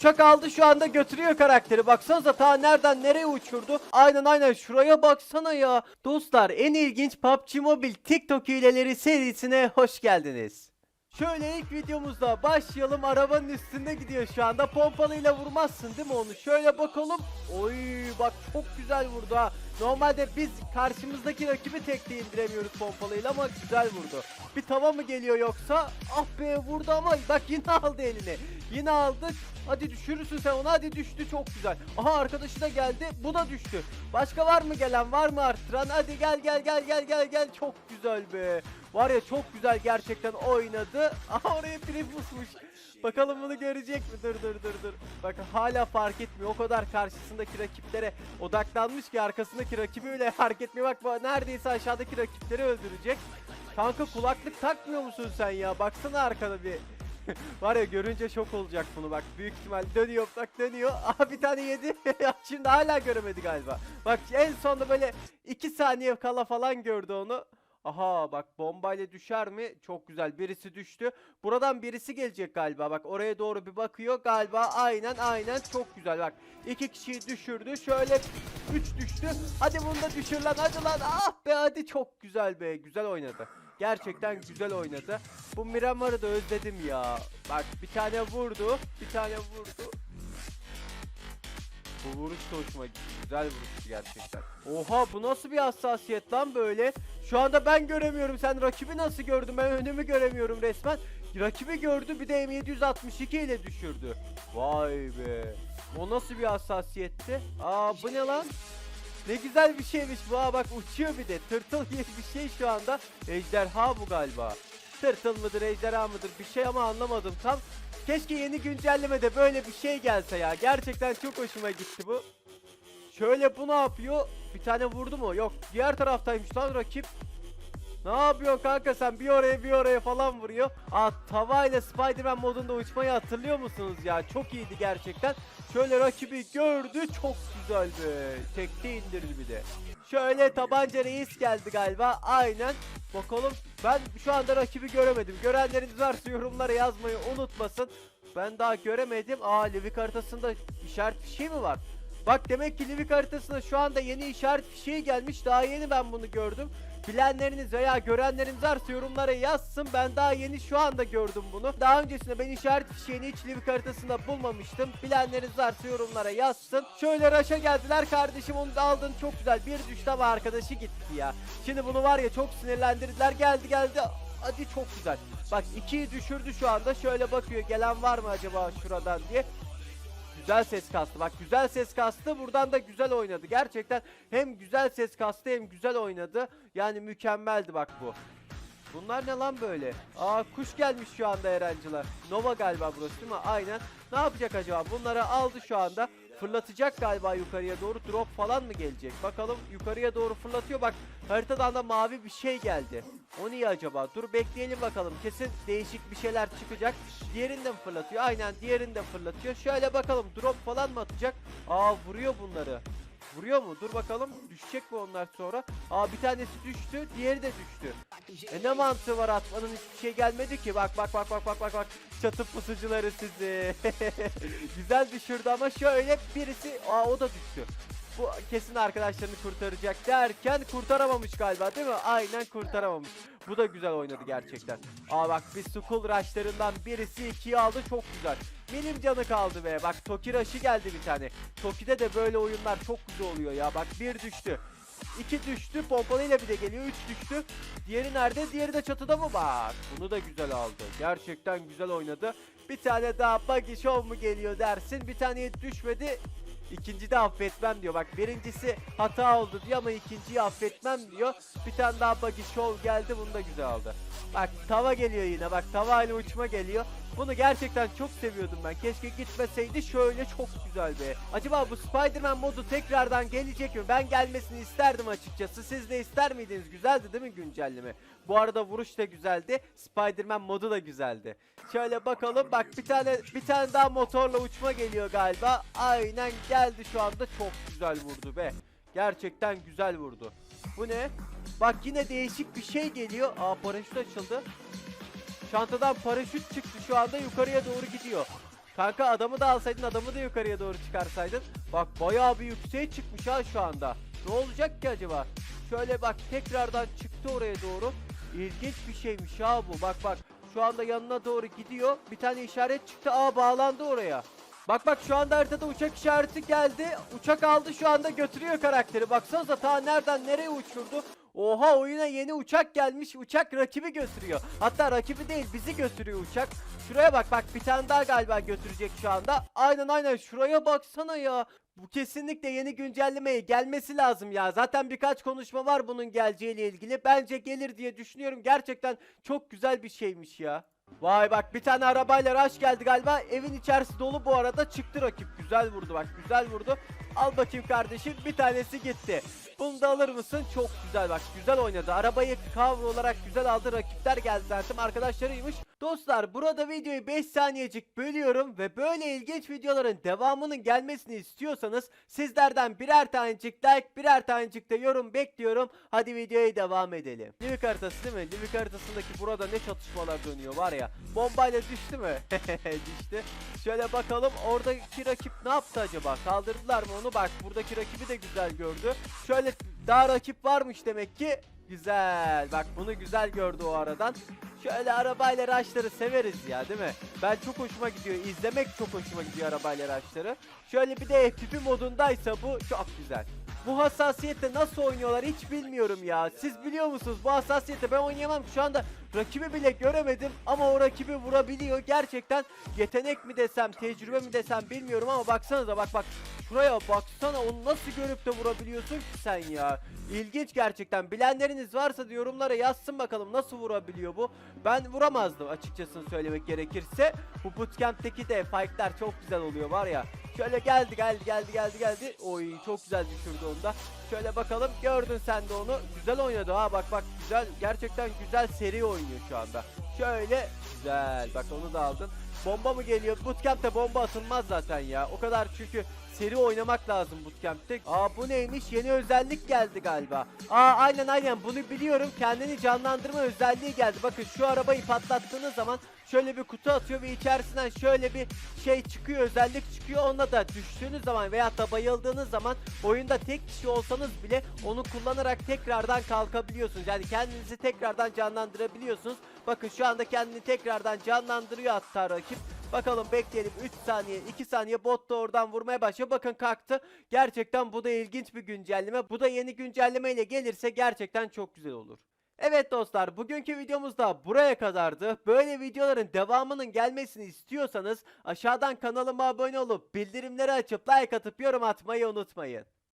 Uçak aldı şu anda götürüyor karakteri. Baksanıza ta nereden nereye uçurdu. Aynen aynen şuraya baksana ya. Dostlar en ilginç PUBG Mobile TikTok hileleri serisine hoş geldiniz. Şöyle ilk videomuzda başlayalım. Arabanın üstünde gidiyor şu anda. Pompalıyla vurmazsın değil mi onu? Şöyle bakalım. Oy bak çok güzel vurdu ha. Normalde biz karşımızdaki rakibi tekte indiremiyoruz pompalıyla ama güzel vurdu. Bir tava mı geliyor yoksa? Ah be vurdu ama bak yine aldı eline. Yine aldı. Hadi düşürürsün sen onu. Hadi düştü çok güzel. Aha arkadaşı da geldi. Bu da düştü. Başka var mı gelen? Var mı arttıran? Hadi gel gel gel gel gel gel. Çok güzel be. Var ya çok güzel gerçekten oynadı. Aha oraya trip pusmuş. Bakalım bunu görecek mi? Dur dur dur dur. Bak hala fark etmiyor. O kadar karşısındaki rakiplere odaklanmış ki arkasındaki rakibi bile fark etmiyor. Bak neredeyse aşağıdaki rakipleri öldürecek. Kanka kulaklık takmıyor musun sen ya? Baksana arkada bir. Var ya görünce şok olacak bunu bak. Büyük ihtimal dönüyor bak dönüyor. Aha bir tane yedi. Şimdi hala göremedi galiba. Bak en sonunda böyle 2 saniye kala falan gördü onu. Aha bak bombayla düşer mi? Çok güzel. Birisi düştü. Buradan birisi gelecek galiba. Bak oraya doğru bir bakıyor. Galiba aynen aynen çok güzel. Bak iki kişiyi düşürdü. Şöyle 3 düştü. Hadi bunu da düşür lan. Hadi lan. Ah be hadi çok güzel be. Güzel oynadı. Gerçekten güzel oynadı. Bu Miramar'ı da özledim ya. Bak bir tane vurdu. Bir tane vurdu. Bu vuruş da hoşuma gitti. Güzel vuruştu gerçekten. Oha bu nasıl bir hassasiyet lan böyle? Şu anda ben göremiyorum. Sen rakibi nasıl gördün? Ben önümü göremiyorum resmen. Rakibi gördü bir de M762 ile düşürdü. Vay be. O nasıl bir hassasiyetti? Aa bu ne lan? Ne güzel bir şeymiş bu ha bak uçuyor bir de. Tırtıl gibi bir şey şu anda. Ejderha bu galiba. Tırtıl mıdır ejderha mıdır bir şey ama anlamadım tam. Keşke yeni güncellemede böyle bir şey gelse ya. Gerçekten çok hoşuma gitti bu. Şöyle bu ne yapıyor? Bir tane vurdu mu? Yok. Diğer taraftaymış lan rakip. Ne yapıyorsun kanka sen bir oraya bir oraya falan vuruyor. Aa tava ile Spider-Man modunda uçmayı hatırlıyor musunuz ya? Çok iyiydi gerçekten. Şöyle rakibi gördü çok güzel be. Tekte indirdi bir de. Şöyle tabanca reis geldi galiba. Aynen. Bakalım ben şu anda rakibi göremedim. Görenleriniz varsa yorumlara yazmayı unutmasın. Ben daha göremedim. Aa Livik haritasında işaret bir şey mi var? Bak demek ki Livik haritasına şu anda yeni işaret fişeği gelmiş. Daha yeni ben bunu gördüm. Bilenleriniz veya görenleriniz varsa yorumlara yazsın. Ben daha yeni şu anda gördüm bunu. Daha öncesinde ben işaret fişeğini hiç Livik haritasında bulmamıştım. Bilenleriniz varsa yorumlara yazsın. Şöyle Raş'a geldiler kardeşim onu da aldın çok güzel. Bir düştü ama arkadaşı gitti ya. Şimdi bunu var ya çok sinirlendirdiler. Geldi geldi. Hadi çok güzel. Bak ikiyi düşürdü şu anda. Şöyle bakıyor gelen var mı acaba şuradan diye. Güzel ses kastı. Bak güzel ses kastı. Buradan da güzel oynadı. Gerçekten hem güzel ses kastı hem güzel oynadı. Yani mükemmeldi bak bu. Bunlar ne lan böyle? Aa kuş gelmiş şu anda Erencil'e. Nova galiba burası değil mi? Aynen. Ne yapacak acaba? Bunları aldı şu anda. Fırlatacak galiba yukarıya doğru. Drop falan mı gelecek? Bakalım yukarıya doğru fırlatıyor. Bak haritadan da mavi bir şey geldi. O niye acaba? Dur bekleyelim bakalım. Kesin değişik bir şeyler çıkacak. Diğerini de mi fırlatıyor? Aynen diğerini de fırlatıyor. Şöyle bakalım drop falan mı atacak? Aa vuruyor bunları. Vuruyor mu? Dur bakalım. Düşecek mi onlar sonra? Aa bir tanesi düştü, diğeri de düştü. E ne mantığı var atmanın hiçbir şey gelmedi ki. Bak bak bak bak bak bak bak. Çatı pusucuları sizi. Güzel düşürdü ama şöyle birisi aa o da düştü. Bu kesin arkadaşlarını kurtaracak derken kurtaramamış galiba değil mi? Aynen kurtaramamış. Bu da güzel oynadı gerçekten. Aa bak bir school rushlarından birisi ikiyi aldı çok güzel. Benim canı kaldı be. Bak Toki rush'ı geldi bir tane. Toki'de de böyle oyunlar çok güzel oluyor ya. Bak bir düştü. İki düştü. Pompalıyla bir de geliyor. Üç düştü. Diğeri nerede? Diğeri de çatıda mı? Bak. Bunu da güzel aldı. Gerçekten güzel oynadı. Bir tane daha buggy show mu geliyor dersin. Bir tane düşmedi. İkinci de affetmem diyor. Bak birincisi hata oldu diyor ama ikinciyi affetmem diyor. Bir tane daha buggy show geldi. Bunu da güzel aldı. Bak tava geliyor yine. Bak tava ile uçma geliyor. Bunu gerçekten çok seviyordum ben. Keşke gitmeseydi. Şöyle çok güzel be. Acaba bu Spider-Man modu tekrardan gelecek mi? Ben gelmesini isterdim açıkçası. Siz de ister miydiniz? Güzeldi değil mi güncelleme? Bu arada vuruş da güzeldi. Spider-Man modu da güzeldi. Şöyle bakalım. Bak bir tane bir tane daha motorla uçma geliyor galiba. Aynen geldi şu anda. Çok güzel vurdu be. Gerçekten güzel vurdu. Bu ne? Bak yine değişik bir şey geliyor. Aa paraşüt açıldı. Çantadan paraşüt çıktı şu anda yukarıya doğru gidiyor. Kanka adamı da alsaydın adamı da yukarıya doğru çıkarsaydın. Bak bayağı bir yükseğe çıkmış ha şu anda. Ne olacak ki acaba? Şöyle bak tekrardan çıktı oraya doğru. İlginç bir şeymiş ha bu. Bak bak şu anda yanına doğru gidiyor. Bir tane işaret çıktı. Aa bağlandı oraya. Bak bak şu anda haritada uçak işareti geldi. Uçak aldı şu anda götürüyor karakteri. Baksanıza ta nereden nereye uçurdu. Oha oyuna yeni uçak gelmiş. Uçak rakibi götürüyor. Hatta rakibi değil bizi götürüyor uçak. Şuraya bak bak bir tane daha galiba götürecek şu anda. Aynen aynen şuraya baksana ya. Bu kesinlikle yeni güncellemeye gelmesi lazım ya. Zaten birkaç konuşma var bunun geleceğiyle ilgili. Bence gelir diye düşünüyorum. Gerçekten çok güzel bir şeymiş ya. Vay bak bir tane arabayla rush geldi galiba. Evin içerisi dolu bu arada. Çıktı rakip. Güzel vurdu bak. Güzel vurdu. Al bakayım kardeşim. Bir tanesi gitti. Bunu da alır mısın? Çok güzel bak. Güzel oynadı. Arabayı cover olarak güzel aldı. Rakipler geldi zaten. Arkadaşlarıymış. Dostlar burada videoyu 5 saniyecik bölüyorum ve böyle ilginç videoların devamının gelmesini istiyorsanız sizlerden birer tanecik like birer tanecik de yorum bekliyorum. Hadi videoya devam edelim. Livik haritası değil mi? Livik haritasındaki burada ne çatışmalar dönüyor var ya. Bombayla düştü mü? düştü. Şöyle bakalım oradaki rakip ne yaptı acaba? Kaldırdılar mı onu? Bak buradaki rakibi de güzel gördü. Şöyle daha rakip varmış demek ki. Güzel. Bak bunu güzel gördü o aradan. Şöyle arabayla araçları severiz ya değil mi? Ben çok hoşuma gidiyor. İzlemek çok hoşuma gidiyor arabayla araçları. Şöyle bir de FPP modundaysa bu çok güzel. Bu hassasiyette nasıl oynuyorlar hiç bilmiyorum ya. Siz biliyor musunuz bu hassasiyette ben oynayamam. Şu anda rakibi bile göremedim ama o rakibi vurabiliyor. Gerçekten yetenek mi desem, tecrübe mi desem bilmiyorum ama baksanıza bak bak. Şuraya baksana onu nasıl görüp de vurabiliyorsun ki sen ya. İlginç gerçekten. Bilenleriniz varsa da yorumlara yazsın bakalım nasıl vurabiliyor bu. Ben vuramazdım açıkçası söylemek gerekirse. Bu bootcamp'teki de fight'lar çok güzel oluyor var ya. Şöyle geldi geldi geldi geldi geldi. Oy çok güzel düşürdü onu da. Şöyle bakalım gördün sen de onu. Güzel oynadı ha bak bak güzel. Gerçekten güzel seri oynuyor şu anda. Şöyle güzel bak onu da aldın. Bomba mı geliyor? Bootcamp'te bomba atılmaz zaten ya. O kadar çünkü seri oynamak lazım bootcamp'te. Aa bu neymiş? Yeni özellik geldi galiba. Aa aynen aynen bunu biliyorum. Kendini canlandırma özelliği geldi. Bakın şu arabayı patlattığınız zaman şöyle bir kutu atıyor ve içerisinden şöyle bir şey çıkıyor özellik çıkıyor. Onunla da düştüğünüz zaman veyahut da bayıldığınız zaman oyunda tek kişi olsanız bile onu kullanarak tekrardan kalkabiliyorsunuz. Yani kendinizi tekrardan canlandırabiliyorsunuz. Bakın şu anda kendini tekrardan canlandırıyor hatta rakip. Bakalım bekleyelim 3 saniye 2 saniye bot da oradan vurmaya başlıyor. Bakın kalktı. Gerçekten bu da ilginç bir güncelleme. Bu da yeni güncelleme ile gelirse gerçekten çok güzel olur. Evet dostlar bugünkü videomuz da buraya kadardı. Böyle videoların devamının gelmesini istiyorsanız aşağıdan kanalıma abone olup bildirimleri açıp like atıp yorum atmayı unutmayın.